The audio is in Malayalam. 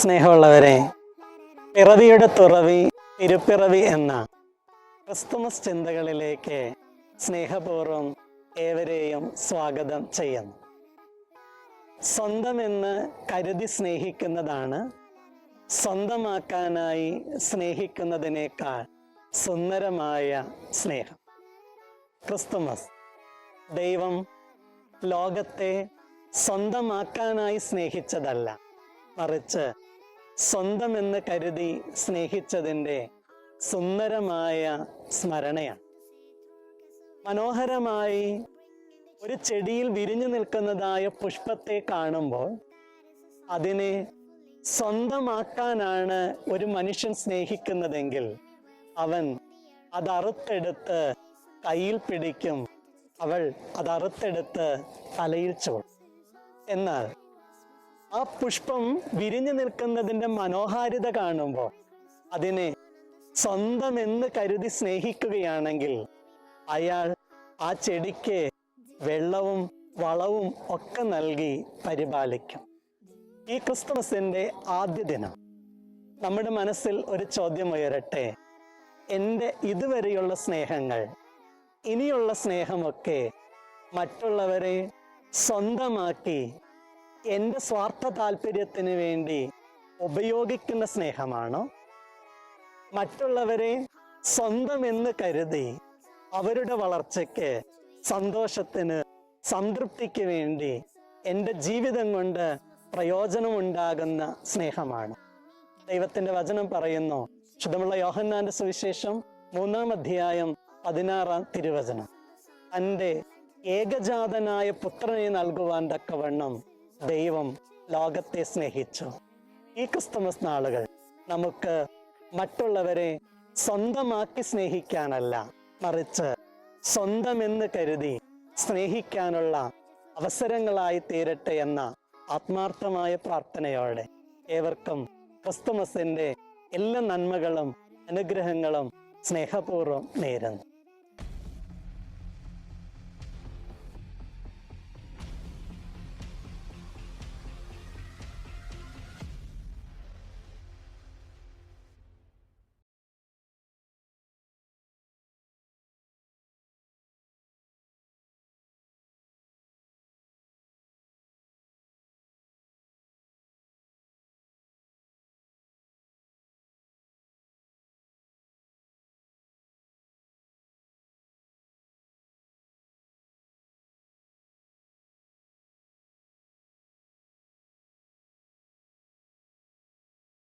സ്നേഹമുള്ളവരെ പിറവിയുടെ തുറവി തിരുപ്പിറവി എന്ന ക്രിസ്തുമസ് ചിന്തകളിലേക്ക് സ്നേഹപൂർവം ഏവരെയും സ്വാഗതം ചെയ്യുന്നു. സ്വന്തമെന്ന് കരുതി സ്നേഹിക്കുന്നതാണ് സ്വന്തമാക്കാനായി സ്നേഹിക്കുന്നതിനേക്കാൾ സുന്ദരമായ സ്നേഹം. ക്രിസ്തുമസ് ദൈവം ലോകത്തെ സ്വന്തമാക്കാനായി സ്നേഹിച്ചതല്ല മറിച്ച് സ്വന്തമെന്ന് കരുതി സ്നേഹിച്ചതിന്റെ സുന്ദരമായ സ്മരണയാണ്. മനോഹരമായി ഒരു ചെടിയിൽ വിരിഞ്ഞു നിൽക്കുന്നതായ പുഷ്പത്തെ കാണുമ്പോൾ അതിനെ സ്വന്തമാക്കാനാണ് ഒരു മനുഷ്യൻ സ്നേഹിക്കുന്നതെങ്കിൽ അവൻ അതറുത്തെടുത്ത് കയ്യിൽ പിടിക്കും. അവൾ അതറുത്തെടുത്ത് തലയിൽ ചോ എന്നാൽ ആ പുഷ്പം വിരിഞ്ഞു നിൽക്കുന്നതിന്റെ മനോഹാരിത കാണുമ്പോൾ അതിനെ സ്വന്തം എന്ന് കരുതി സ്നേഹിക്കുകയാണെങ്കിൽ അയാൾ ആ ചെടിക്ക് വെള്ളവും വളവും ഒക്കെ നൽകി പരിപാലിക്കും. ഈ ക്രിസ്തുമസിന്റെ ആദ്യ ദിനം. നമ്മുടെ മനസ്സിൽ ഒരു ചോദ്യം ഉയരട്ടെ? എന്റെ ഇതുവരെയുള്ള സ്നേഹങ്ങൾ ഇനിയുള്ള സ്നേഹമൊക്കെ മറ്റുള്ളവരെ സ്വന്തമാക്കി എന്റെ സ്വാർത്ഥ താല്പര്യത്തിന് വേണ്ടി ഉപയോഗിക്കുന്ന സ്നേഹമാണോ? മറ്റുള്ളവരെ സ്വന്തം എന്ന് കരുതി അവരുടെ വളർച്ചയ്ക്ക് സന്തോഷത്തിന് സംതൃപ്തിക്ക് വേണ്ടി എന്റെ ജീവിതം കൊണ്ട് പ്രയോജനമുണ്ടാകുന്ന സ്നേഹമാണ്. ദൈവത്തിന്റെ വചനം പറയുന്നു. ശുദ്ധമുള്ള യോഹന്നാന്റെ സുവിശേഷം മൂന്നാം അധ്യായം പതിനാറാം തിരുവചനം. തന്റെ ഏകജാതനായ പുത്രനെ നൽകുവാൻ തക്കവണ്ണം ദൈവം ലോകത്തെ സ്നേഹിച്ചു. ഈ ക്രിസ്തുമസ് നാളുകൾ നമുക്ക് മറ്റുള്ളവരെ സ്വന്തമാക്കി സ്നേഹിക്കാനല്ല മറിച്ച് സ്വന്തമെന്ന് കരുതി സ്നേഹിക്കാനുള്ള അവസരങ്ങളായി തീരട്ടെ എന്ന ആത്മാർത്ഥമായ പ്രാർത്ഥനയോടെ ഏവർക്കും ക്രിസ്തുമസിന്റെ എല്ലാ നന്മകളും അനുഗ്രഹങ്ങളും സ്നേഹപൂർവം നേരുന്നു.